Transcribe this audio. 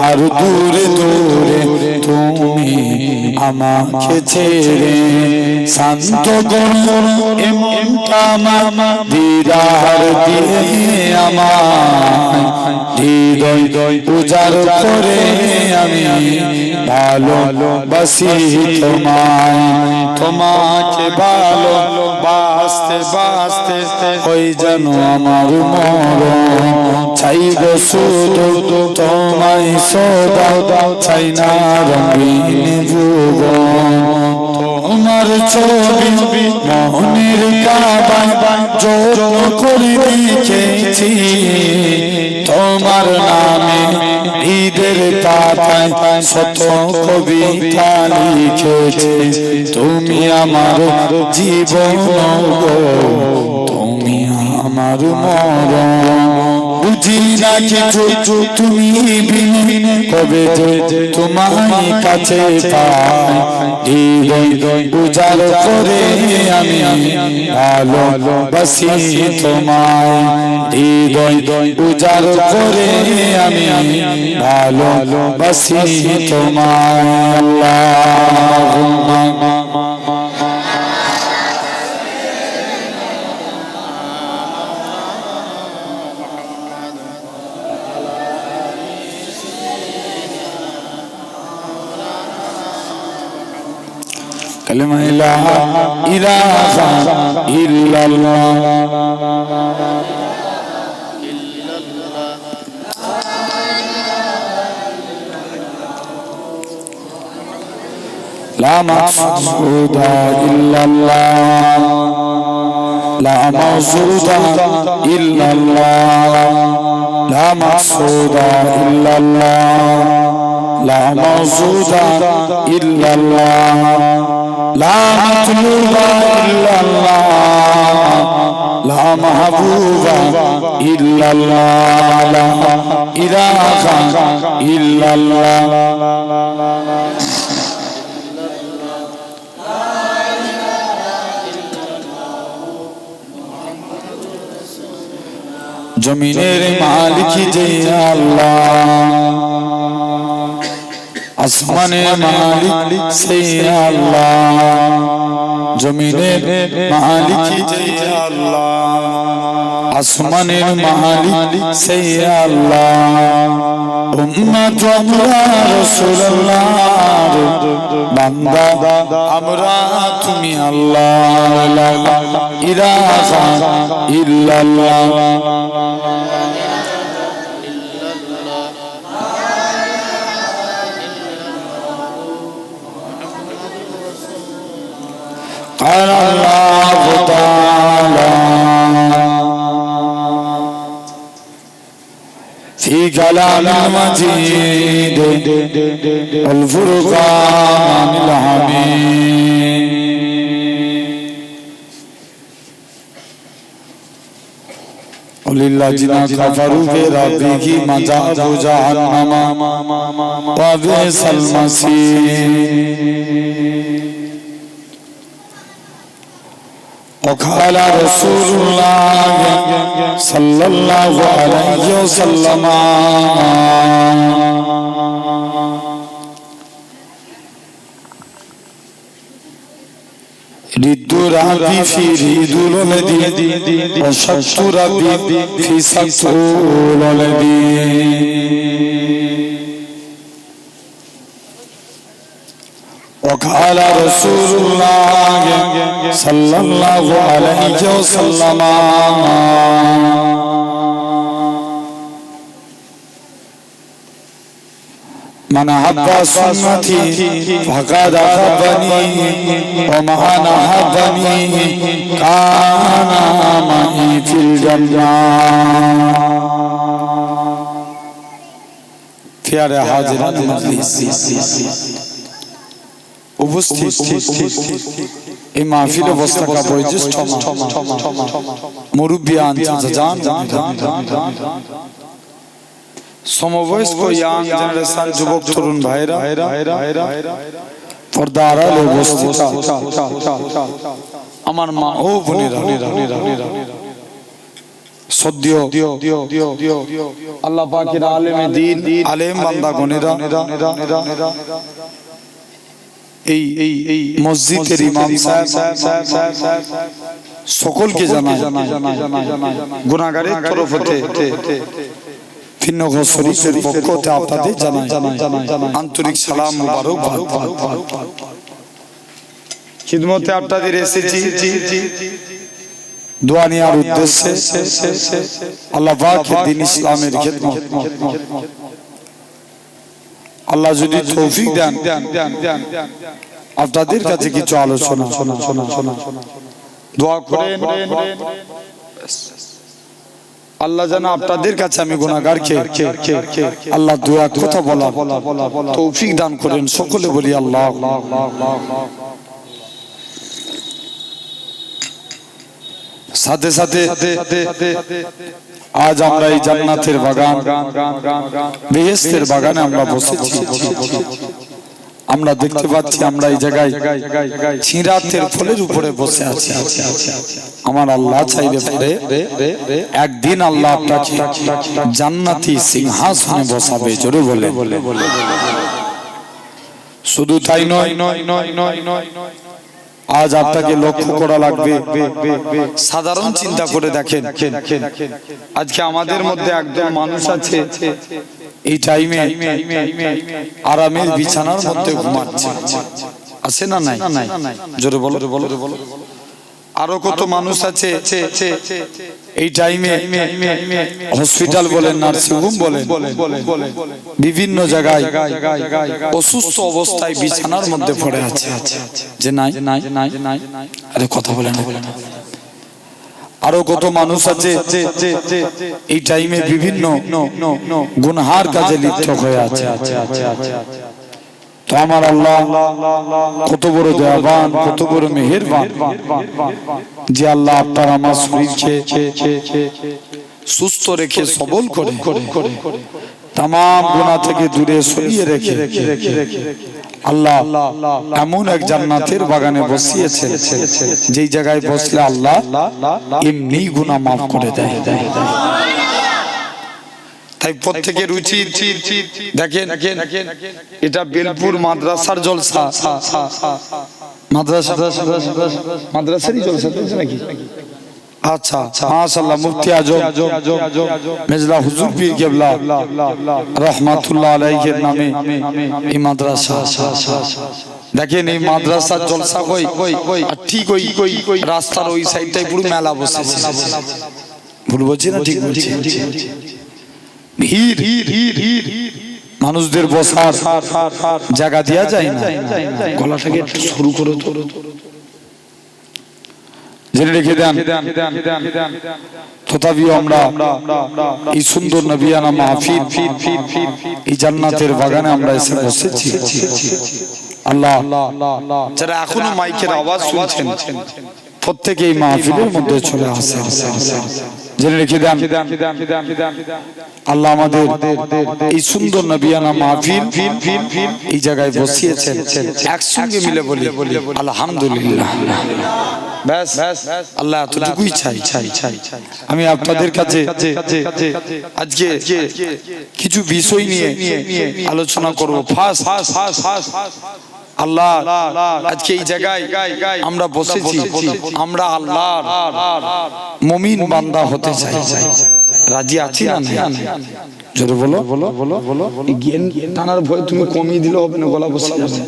আর দূরে দূরে তুমি আমাকে ছেড়ে শান্ত করো, এমনটা আমার দিদার দিয়ে আমার হৃদয় উজার করে আমি ভালো বাসি তোমায়। তোমাকে ভালো বাসতে বাসতে ওই যেন আমার মরণ। চাইব শুধু তোমায় সদা, চাই না রঙিন যুবন তোমার ছবি মোহনের কাবায় যত করে তোমার নামে ঈদের পাতায় শত কবিতা লিখেছি। তুমি আমার জীবন তুমি আমার মরণ। বুঝি না কিছু তুমি বিনে কবে যে তোমায় কাছে পাই করে আমি ভালো বাসি তোমায়। হৃদয় উজার করে আমি ভালো বাসি তোমায়। আল্লাহুম্মা। كلمة لا إله إلا الله لا مقصود إلا الله لا مقصود إلا الله لا مقصود إلا الله لا مقصود إلا الله لا مطلوب إلا الله لا محبوب إلا الله لا إله إلا الله জমিনের মালিক যে আল্লাহ। আসমানের মালিক সে আল্লাহ। জমিনের মালিক যে আল্লাহ। আসমানের মালিক সে আল্লাহ। উম্মত আমরা রাসূলুল্লাহ। বান্দা, আমরা, তুমি আল্লাহ। إله إلا الله. قال الله تعالى في كلام المجيد الفرقان الحميد. وللذين كفروا بربهم مذاب جهنم وبئس المصير وقال رسول الله صلى الله عليه وسلم رد ربي في ريد الولدي وشط ربي في سقط الولدي وقال رسول الله صلى الله عليه وسلم من أحب سنتي فقد أحبني ومن أحبني كان معي في الجنة প্যারে হাজিরান মজলিস উপস্থিত এই মাহফিল অবস্থাকা বয়োজ্যেষ্ঠ মুরব্বিয়ান চাচাজান সমবয়স্ক ইয়াং জেনারেশন যুবক তরুণ ভাইরা পর্দা আড়ালে উপস্থিত আমার মা ও বোনেরা সদ্য আল্লাহ পাকের আলেমে দিন আলেম বান্দা গনেরা এই এই এই মসজিদের ইমাম সাহেব সকলকে জানাই গুনাহগারের তরফ হতে ভিন্ন শরীফের হতে আপনাদের জানাই। আন্তরিক সালাম মুবারক খিদমতে আপনাদের এসেছি। দোয়া নেওয়ার উদ্দেশ্যে আল্লাহ দিন ইসলামের খিদমত। আল্লাহ যদি তৌফিক দেন, আপনাদের কাছে কিছু আলোচনা। শোনা দোয়া করেন। আল্লাহ যেন আপনাদের কাছে আমি গুণাগারকে আল্লাহ দোয়া কথা বলা তৌফিক দান করেন সকলে বলি আল্লাহ। সাথে সাথে আজ আমরা এই জান্নাতের বাগান বেহেস্তের বাগানে আমরা বসেছি। আমরা দেখতে পাচ্ছি আমরা এই জায়গায় ছিঁড়াতের ফলের উপরে বসে আছি আমার। আল্লাহ চাইলে পরে একদিন আল্লাহ আপনাকে জান্নাতি সিংহাসনে বসাবে জোরে বলে। শুধু তাই নয় নয় নয় নয় নয় আজ আপনাকে লক্ষ্য করা লাগবে। সাধারণ চিন্তা করে দেখেন। আজকে আমাদের মধ্যে একজন মানুষ আছে। এই টাইমে আরামের বিছানার মধ্যে ঘুমাচ্ছে। আছে না নাই? জোরে বলো। বলো বলো আরও কত মানুষ আছে, এই টাইমে হসপিটাল বলেন নার্সিংহোম বলেন, বিভিন্ন জায়গায় অসুস্থ অবস্থায় বিছানার মধ্যে পড়ে আছে। যে নাই? আরে কথা বলেন আরও কত মানুষ আছে। এই টাইমে বিভিন্ন গুনহার কাজে লিপ্ত হয়ে আছে। তো আমার আল্লাহ কত বড় দয়াবান কত বড় মেহেরবান। যে আল্লাহ আপনার আমার শরীরকে সুস্থ রেখে সবল করে। তাম গুণা থেকে দূরে সরিয়ে রেখে। আল্লাহ এমন এক জান্নাতের বাগানে বসিয়েছে যেই জায়গায় বসলে আল্লাহ এমনি গুণা মাফ করে দেয়। তাই প্রত্যেকের উচিত দেখেন এটা বেলপুর মাদ্রাসার জলসা। মাদ্রাসা মাদ্রাসারই জলসা নাকি? আচ্ছা মাশাআল্লাহ মুফতি আজম। মেজলা হুজুর পীর কেবলা। রহমাতুল্লাহ আলাইহির নামে। এই মাদ্রাসা। দেখেন এই মাদ্রাসার জলসা কই? আর ঠিক ওই রাস্তার ওই সাইডটাই পুরো মেলা বসেছে। ভুল বলছি না ঠিক বলছি? ভিড় মানুষদের বসার জায়গা দেওয়া যায় না। গলাটাকে শুরু করে জেনে রেখে দেন। তথাপিও আমরা এই সুন্দর নবিয়ানা মাহফিল এই জান্নাতের বাগানে আমরা এসে বসেছি। আল্লাহ যারা এখনও মাইকের আওয়াজ শুনছেন প্রত্যেকে এই মাহফিলের মধ্যে চলে আসে জেনে রেখে দেন। আল্লাহ আমাদের এই সুন্দর নবিয়ানা মাহফিল এই জায়গায় বসিয়েছেন। একসঙ্গে মিলে বলি, আলহামদুলিল্লাহ। চাই চাই। আমি আপনাদের কাছে আজকে কিছু বিষয় নিয়ে আলোচনা করব। ফার্স্ট আল্লাহ আজকে এই জায়গায় আমরা বসেছি। আমরা আল্লাহ মমিন বান্দা হতে চাই। রাজি আছি না জোরে বলো। বলো বলো বলো জ্ঞান টানার ভয় তুমি কমিয়ে দিলে হবে না গলা বসে যাবে।